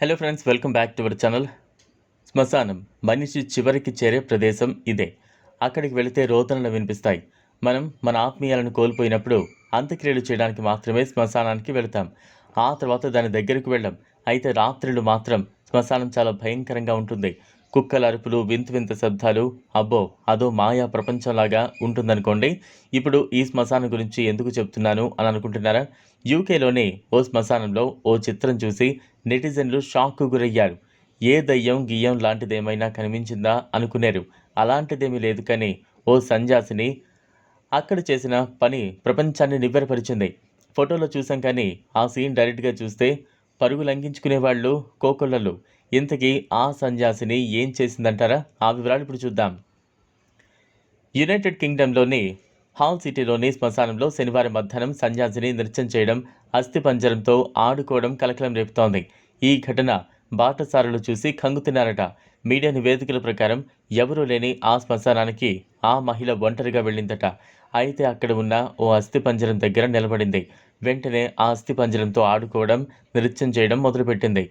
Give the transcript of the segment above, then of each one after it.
Hello friends welcome back to our channel శ్మశానం మనిషి చివరికి చేరే ప్రదేశం ఇదే అక్కడికి వెళితే రోదనలు వినిపిస్తాయి. మనం మన ఆత్మీయాలను కోల్పోయినప్పుడు అంత్యక్రియలు చేయడానికి మాత్రమే శ్మశానానికి వెళతాం. ఆ తర్వాత దాని దగ్గరకు వెళ్ళాం. అయితే రాత్రులు మాత్రం శ్మశానం చాలా భయంకరంగా ఉంటుంది. కుక్కల అరుపులు వింత వింత శబ్దాలు అబ్బో అదో మాయా ప్రపంచంలాగా ఉంటుందనుకోండి. ఇప్పుడు ఈ శ్మశానం గురించి ఎందుకు చెప్తున్నాను అని అనుకుంటున్నారా? యూకేలోని ఓ శ్మశానంలో ఓ చిత్రం చూసి నెటిజన్లు షాక్కు గురయ్యారు. ఏ దయ్యం గియ్యం లాంటిదేమైనా కనిపించిందా అనుకున్నారు అలాంటిదేమీ లేదు కానీ ఓ సంజాసిని అక్కడ చేసిన పని ప్రపంచాన్ని నివ్వెరపరిచింది. ఫోటోలో చూసాం కానీ ఆ సీన్ డైరెక్ట్గా చూస్తే పరుగు లంఘించుకునే వాళ్ళు కోకొల్లలు. ఇంతకీ ఆ సన్యాసిని ఏం చేసిందంటారా? ఆ వివరాలు ఇప్పుడు చూద్దాం. యునైటెడ్ కింగ్డమ్లోని హాల్ సిటీలోని శ్మశానంలో శనివారం మధ్యాహ్నం సన్యాసిని నృత్యం చేయడం అస్థిపంజరంతో ఆడుకోవడం కలకలం రేపుతోంది. ఈ ఘటన బాటసారులు చూసి కంగుతిన్నారట మీడియా నివేదికల ప్రకారం ఎవరూ లేని ఆ శ్మశానానికి ఆ మహిళ ఒంటరిగా వెళ్ళిందట. అయితే అక్కడ ఉన్న ఓ అస్థిపంజరం దగ్గర నిలబడింది. వెంటనే ఆ అస్థిపంజరంతో ఆడుకోవడం నృత్యం చేయడం మొదలుపెట్టింది.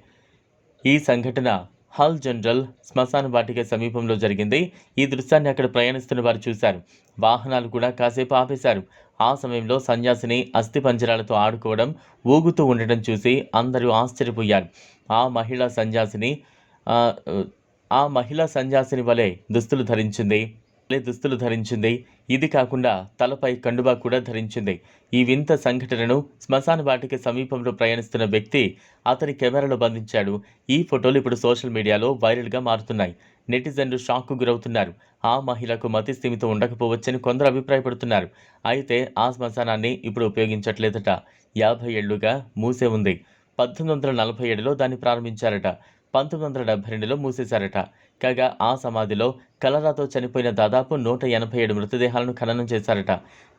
ఈ సంఘటన హాల్ జనరల్ శ్మశాన వాటిక సమీపంలో జరిగింది. ఈ దృశ్యాన్ని అక్కడ ప్రయాణిస్తున్న వారు చూశారు. వాహనాలు కూడా కాసేపు ఆపేశారు. ఆ సమయంలో సన్యాసిని అస్థిపంజరాలతో ఆడుకోవడం ఊగుతూ ఉండటం చూసి అందరూ ఆశ్చర్యపోయారు. ఆ మహిళా సన్యాసిని ఆ, మహిళా సన్యాసిని వలె దుస్తులు ధరించింది దుస్తులు ధరించింది. ఇది కాకుండా తలపై కండుబా కూడా ధరించింది. ఈ వింత సంఘటనను శ్మశాన వాటిక సమీపంలో ప్రయాణిస్తున్న వ్యక్తి అతని కెమెరాలో బంధించాడు. ఈ ఫోటోలు ఇప్పుడు సోషల్ మీడియాలో వైరల్గా మారుతున్నాయి. నెటిజన్లు షాక్కు గురవుతున్నారు. ఆ మహిళకు మతి స్థిమితం ఉండకపోవచ్చని కొందరు అభిప్రాయపడుతున్నారు. అయితే ఆ శ్మశానాన్ని ఇప్పుడు ఉపయోగించట్లేదట. యాభై ఏళ్ళుగా మూసే ఉంది. పద్దెనిమిది వందల నలభై ఏడులో దాన్ని ప్రారంభించారట. పంతొమ్మిది వందల డెబ్బై రెండులో మూసేశారట. కాగా ఆ సమాధిలో కలరాతో చనిపోయిన దాదాపు నూట ఎనభై ఏడు మృతదేహాలను ఖననం చేశారట.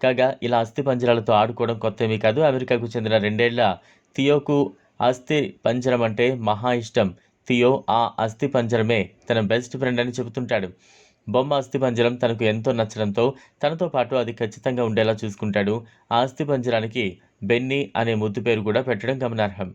కాగా ఇలా అస్థి పంజరాలతో ఆడుకోవడం కొత్త ఏమీ కాదు. అమెరికాకు చెందిన రెండేళ్ళ థియోకు అస్థి పంజరం అంటే మహా ఇష్టం. థియో ఆ అస్థి పంజరమే తన బెస్ట్ ఫ్రెండ్ అని చెబుతుంటాడు. బొమ్మ అస్థిపంజరం తనకు ఎంతో నచ్చడంతో తనతో పాటు అది ఖచ్చితంగా ఉండేలా చూసుకుంటాడు. ఆ అస్థిపంజరానికి బెన్నీ అనే ముద్దు పేరు కూడా పెట్టడం గమనార్హం.